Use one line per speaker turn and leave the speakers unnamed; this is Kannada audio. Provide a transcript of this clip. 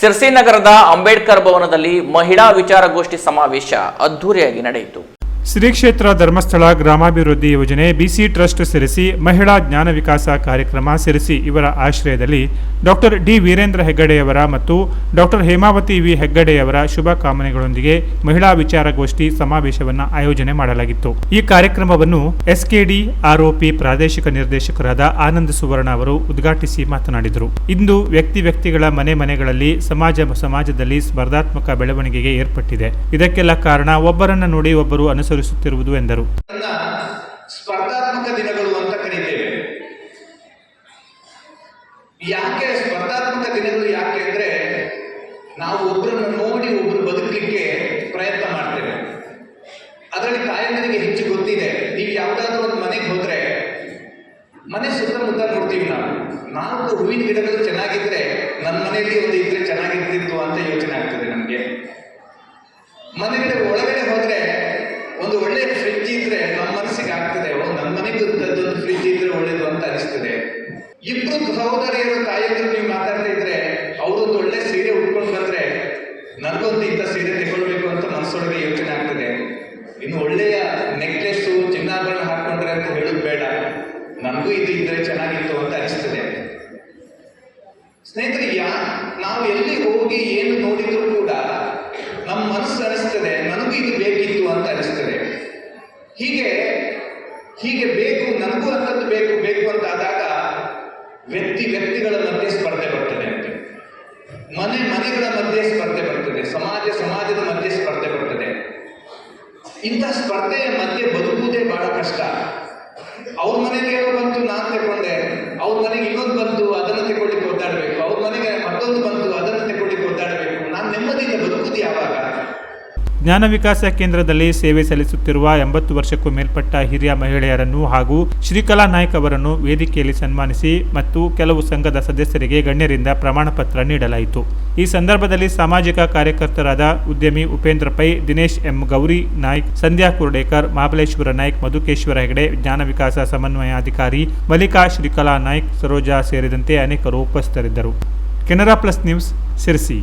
ಸಿರ್ಸಿ ನಗರದ ಅಂಬೇಡ್ಕರ್ ಭವನದಲ್ಲಿ ಮಹಿಳಾ ವಿಚಾರಗೋಷ್ಠಿ ಸಮಾವೇಶ ಅದ್ದೂರಿಯಾಗಿ ನಡೆಯಿತು.
ಶ್ರೀ ಕ್ಷೇತ್ರ ಧರ್ಮಸ್ಥಳ ಗ್ರಾಮಾಭಿವೃದ್ಧಿ ಯೋಜನೆ ಬಿಸಿ ಟ್ರಸ್ಟ್ ಸೇರಿಸಿ ಮಹಿಳಾ ಜ್ಞಾನ ವಿಕಾಸ ಕಾರ್ಯಕ್ರಮ ಸೇರಿಸಿ ಇವರ ಆಶ್ರಯದಲ್ಲಿ ಡಾಕ್ಟರ್ ಡಿ ವೀರೇಂದ್ರ ಹೆಗ್ಗಡೆಯವರ ಮತ್ತು ಡಾಕ್ಟರ್ ಹೇಮಾವತಿ ವಿ ಹೆಗ್ಗಡೆಯವರ ಶುಭ ಕಾಮನೆಗಳೊಂದಿಗೆ ಮಹಿಳಾ ವಿಚಾರಗೋಷ್ಠಿ ಸಮಾವೇಶವನ್ನು ಆಯೋಜನೆ ಮಾಡಲಾಗಿತ್ತು. ಈ ಕಾರ್ಯಕ್ರಮವನ್ನು ಎಸ್ಕೆಡಿ, ಆರ್ಒಪಿ ಪ್ರಾದೇಶಿಕ ನಿರ್ದೇಶಕರಾದ ಆನಂದ್ ಸುವರ್ಣ ಅವರು ಉದ್ಘಾಟಿಸಿ ಮಾತನಾಡಿದರು. ಇಂದು ವ್ಯಕ್ತಿ ವ್ಯಕ್ತಿಗಳ ಮನೆ ಮನೆಗಳಲ್ಲಿ ಸಮಾಜ ಸಮಾಜದಲ್ಲಿ ಸ್ಪರ್ಧಾತ್ಮಕ ಬೆಳವಣಿಗೆಗೆ ಏರ್ಪಟ್ಟಿದೆ. ಇದಕ್ಕೆಲ್ಲ ಕಾರಣ ಒಬ್ಬರನ್ನ ನೋಡಿ ಒಬ್ಬರು ಅನುಸರಿಸುತ್ತಿರುವುದು ಎಂದರು.
ಸ್ಪರ್ಧಾತ್ಮಕ ದಿನಗಳು ಅಂತ ಕರೀತೇವೆ. ಯಾಕೆ ಸ್ಪರ್ಧಾತ್ಮಕ ದಿನಗಳು ಯಾಕೆ ಅಂದ್ರೆ ನಾವು ಒಬ್ಬರನ್ನು ನೋಡಿ ಒಬ್ಬರು ಬದುಕಲಿಕ್ಕೆ ಪ್ರಯತ್ನ ಮಾಡ್ತೇವೆ. ಅದರಲ್ಲಿ ತಾಯಂದರಿಗೆ ಹೆಚ್ಚು ಗೊತ್ತಿದೆ. ನೀವು ಯಾವುದಾದ್ರೂ ಒಂದು ಮನೆಗೆ ಹೋದ್ರೆ, ಮನೆ ಸುತ್ತಮುತ್ತ ನೋಡ್ತೀವಿ ನಾವು. ನಾಲ್ಕು ಹೂವಿನ ಗಿಡಗಳು ಚೆನ್ನಾಗಿದ್ರೆ ನನ್ನ ಮನೆಯಲ್ಲಿ ಒಂದು ಇದ್ರೆ ಚೆನ್ನಾಗಿರ್ತಿತ್ತು ಅಂತ ಯೋಚನೆ ಆಗ್ತದೆ ನಮಗೆ. ಮನೆಗಳ ಒಳಗಡೆ ಹೋದ್ರೆ ಒಂದು ಒಳ್ಳೆ ಫ್ರಿಡ್ಜ್ ಇದ್ರೆ ನಮ್ಮ ಮನಸ್ಸಿಗೆ ಆಗ್ತದೆ ನಮ್ಮ ಮನೆಗೆ ಒಂದು ಫ್ರಿಡ್ಜ್ ಇದ್ರೆ ಒಳ್ಳೇದು ಅಂತ ಅನಿಸ್ತದೆ. ಇಬ್ರು ಸಹೋದರಿಯರು ತಾಯಿಯಂದ್ರು ನೀವು ಮಾತಾಡ್ತಾ ಇದ್ರೆ ಅವರೊಂದು ಒಳ್ಳೆ ಸೀರೆ ಉಟ್ಕೊಂಡು ಬಂದ್ರೆ ನನಗೊಂದು ಇಂಥ ಸೀರೆ ತಗೊಳ್ಬೇಕು ಅಂತ ಮನಸ್ಸೊಳಗೆ ಯೋಚನೆ ಆಗ್ತದೆ. ಇನ್ನು ಒಳ್ಳೆಯ ನೆಕ್ಲೆಸ್ಸು ಚಿನ್ನಾಭರಣ ಹಾಕೊಂಡ್ರೆ ಅಂತ ಹೇಳೋದು ಬೇಡ. ನನಗೂ ಇದು ಇದ್ರೆ ಚೆನ್ನಾಗಿತ್ತು ಅಂತ ಅನಿಸ್ತದೆ. ಸ್ನೇಹಿತರೆ, ಯಾ ನಾವು ಎಲ್ಲಿ ಹೋಗಿ ಏನು ನೋಡಿದ್ರು ಕೂಡ ನಮ್ಮ ಮನಸ್ಸು ಅನಿಸ್ತದೆ ನನಗೂ ಇದು ಬೇಕಿತ್ತು ಅಂತ ಅನಿಸ್ತದೆ ಹೀಗೆ ಹೀಗೆ ಬೇಕು, ನನಗೂ ಅಂಥದ್ದು ಬೇಕು ಬೇಕು ಅಂತ ಆದಾಗ ವ್ಯಕ್ತಿ ವ್ಯಕ್ತಿಗಳ ಮಧ್ಯೆ ಸ್ಪರ್ಧೆ ಬರ್ತದೆ ಮನೆ ಮನೆಗಳ ಮಧ್ಯೆ ಸ್ಪರ್ಧೆ ಬರ್ತದೆ, ಸಮಾಜ ಸಮಾಜದ ಮಧ್ಯೆ ಸ್ಪರ್ಧೆ ಬರ್ತದೆ. ಇಂಥ ಸ್ಪರ್ಧೆಯ ಮಧ್ಯೆ ಬದುಕುವುದೇ ಬಹಳ ಕಷ್ಟ. ಅವ್ರ ಮನೆಗೆ ಬಂತು, ನಾನು ತಗೊಂಡೆ ಅವ್ರ ಮನೆಗೆ ಇನ್ನೊಂದು ಬಂತು, ಅದನ್ನು ತಗೊಳ್ಳಿಕ್ಕೆ ಒದ್ದಾಡಬೇಕು. ಅವ್ರ ಮನೆಗೆ ಮತ್ತೊಂದು ಬಂತು, ಅದನ್ನು ತಗೊಳ್ಳಿಕ್ಕೆ ಒದ್ದಾಡಬೇಕು. ನಾನು ನೆಮ್ಮದಿಯಿಂದ ಬದುಕುದು ಯಾವಾಗ?
ಜ್ಞಾನ ವಿಕಾಸ ಕೇಂದ್ರದಲ್ಲಿ ಸೇವೆ ಸಲ್ಲಿಸುತ್ತಿರುವ ಎಂಬತ್ತು ವರ್ಷಕ್ಕೂ ಮೇಲ್ಪಟ್ಟ ಹಿರಿಯ ಮಹಿಳೆಯರನ್ನು ಹಾಗೂ ಶ್ರೀಕಲಾ ನಾಯ್ಕ್ ಅವರನ್ನು ವೇದಿಕೆಯಲ್ಲಿ ಸನ್ಮಾನಿಸಿ ಮತ್ತು ಕೆಲವು ಸಂಘದ ಸದಸ್ಯರಿಗೆ ಗಣ್ಯರಿಂದ ಪ್ರಮಾಣ ಪತ್ರ ನೀಡಲಾಯಿತು. ಈ ಸಂದರ್ಭದಲ್ಲಿ ಸಾಮಾಜಿಕ ಕಾರ್ಯಕರ್ತರಾದ ಉದ್ಯಮಿ ಉಪೇಂದ್ರ ಪೈ, ದಿನೇಶ್ ಎಂ ಗೌರಿ ನಾಯ್ಕ್, ಸಂಧ್ಯಾ ಕುರ್ಡೇಕರ್, ಮಹಾಬಲೇಶ್ವರ ನಾಯ್ಕ್, ಮಧುಕೇಶ್ವರ ಹೆಗಡೆ, ಜ್ಞಾನ ವಿಕಾಸ ಸಮನ್ವಯಾಧಿಕಾರಿ ಮಲ್ಲಿಕಾ ಶ್ರೀಕಲಾ ನಾಯ್ಕ್, ಸರೋಜಾ ಸೇರಿದಂತೆ ಅನೇಕರು ಉಪಸ್ಥಿತರಿದ್ದರು. Canara plus news Sirsi